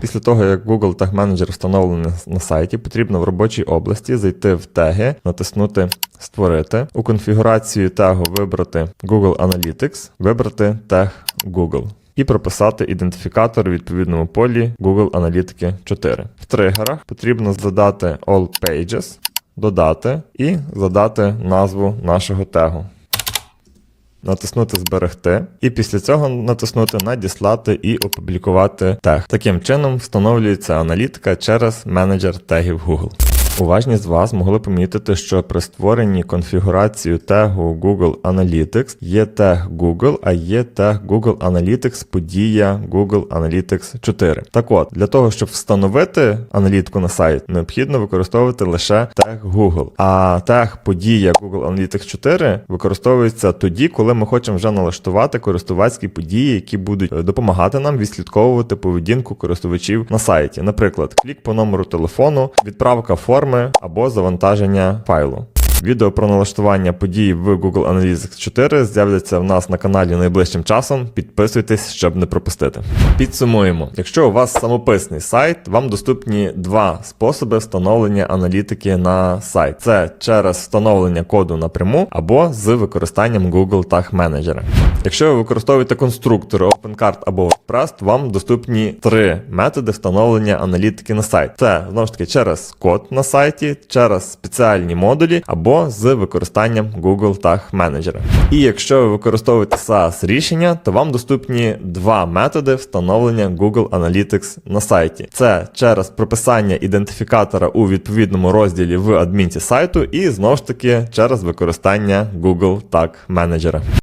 Після того, як Google Tag Manager встановлений на сайті, потрібно в робочій області зайти в теги, натиснути Створити. У конфігурацію тегу вибрати Google Analytics, вибрати тег Google. І прописати ідентифікатор у відповідному полі Google Аналітики 4. В тригерах потрібно задати All Pages, додати і задати назву нашого тегу. Натиснути Зберегти, і після цього натиснути Надіслати і опублікувати тег. Таким чином встановлюється аналітика через менеджер тегів Google. Уважні з вас могли помітити, що при створенні конфігурації тегу Google Analytics є тег Google, а є тег Google Analytics подія Google Analytics 4. Так от, для того, щоб встановити аналітику на сайт, необхідно використовувати лише тег Google. А тег подія Google Analytics 4 використовується тоді, коли ми хочемо вже налаштувати користувацькі події, які будуть допомагати нам відслідковувати поведінку користувачів на сайті. Наприклад, клік по номеру телефону, відправка форми або завантаження файлу. Відео про налаштування подій в Google Analytics 4 з'являться в нас на каналі найближчим часом. Підписуйтесь, щоб не пропустити. Підсумуємо: якщо у вас самописний сайт, вам доступні два способи встановлення аналітики на сайт: це через встановлення коду напряму або з використанням Google Tag Manager. Якщо ви використовуєте конструктори OpenCard або WordPress, вам доступні три методи встановлення аналітики на сайт. Це знову ж таки через код на сайті, через спеціальні модулі або з використанням Google Tag Manager. І якщо ви використовуєте SaaS рішення, то вам доступні два методи встановлення Google Analytics на сайті. Це через прописання ідентифікатора у відповідному розділі в адмінці сайту, і знову ж таки через використання Google Tag Manager.